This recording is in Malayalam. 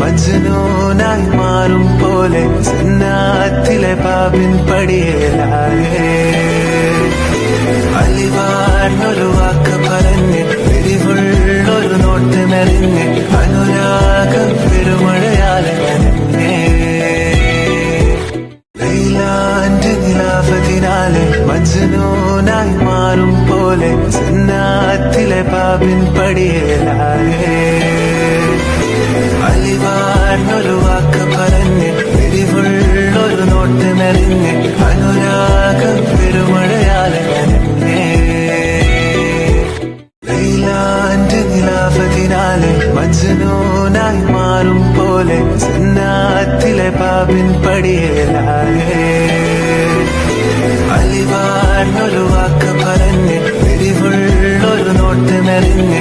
മജ്നൂനായി മാറും പോലെ സന്നാത്തിലെ പാപിൻ അലിവാർന്നൊരു വാക്ക് പറഞ്ഞ് വെടിവുള്ളൊരു നോട്ട് നിറഞ്ഞ് അനുരാഗം പെരുമഴയാലെ മജ്നൂനായി മാറും പോലെ സന്നാത്തിലെ പാപിൻ പടിയേലാകെ. ലൈലാന്റെ നിലാപതിനാലെ മജ്നൂനായി മാറും പോലെ സന്നാത്തിലെ പാപിൻ പടിയേലാകെ. അലിവാർന്നൊരു വാക്ക് പറഞ്ഞ് പിരിവുള്ളൊരു നോട്ട് മെറിഞ്ഞ്